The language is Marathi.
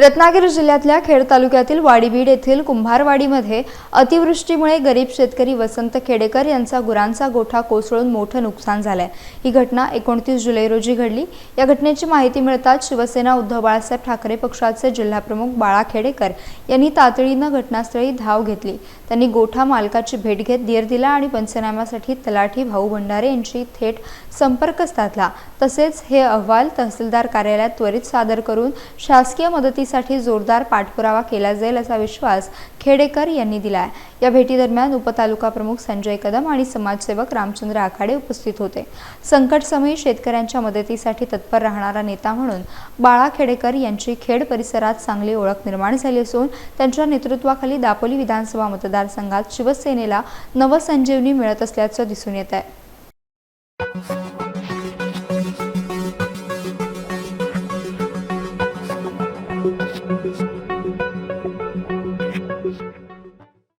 रत्नागिरी जिल्ह्यातल्या खेड तालुक्यातील वाडीबीड येथील कुंभारवाडीमध्ये अतिवृष्टीमुळे गरीब शेतकरी वसंत खेडेकर यांचा गुरांचा गोठा कोसळून मोठं नुकसान झालंय. ही घटना एकोणतीस जुलै रोजी घडली. या घटनेची माहिती मिळताच शिवसेना उद्धव बाळासाहेब ठाकरे पक्षाचे जिल्हाप्रमुख बाळा खेडेकर यांनी तातडीनं घटनास्थळी धाव घेतली. त्यांनी गोठा मालकाची भेट घेत धीर दिला आणि पंचनाम्यासाठी तलाठी भाऊ भंडारे यांची थेट संपर्क साधला. तसेच हे अहवाल तहसीलदार कार्यालयात त्वरित सादर करून शासकीय मदतीसाठी जोरदार पाठपुरावा केला जाईल असा विश्वास खेडेकर यांनी दिला आहे या भेटीदरम्यान उपतालुका प्रमुख संजय कदम आणि समाजसेवक रामचंद्र आखाडे उपस्थित होते. संकटसमयी शेतकऱ्यांच्या मदतीसाठी तत्पर राहणारा नेता म्हणून बाळा खेडेकर यांची खेड परिसरात चांगली ओळख निर्माण झाली असून त्यांच्या नेतृत्वाखाली दापोली विधानसभा मतदारसंघात शिवसेनेला नवसंजीवनी मिळत असल्याचं दिसून येत आहे. Thank you.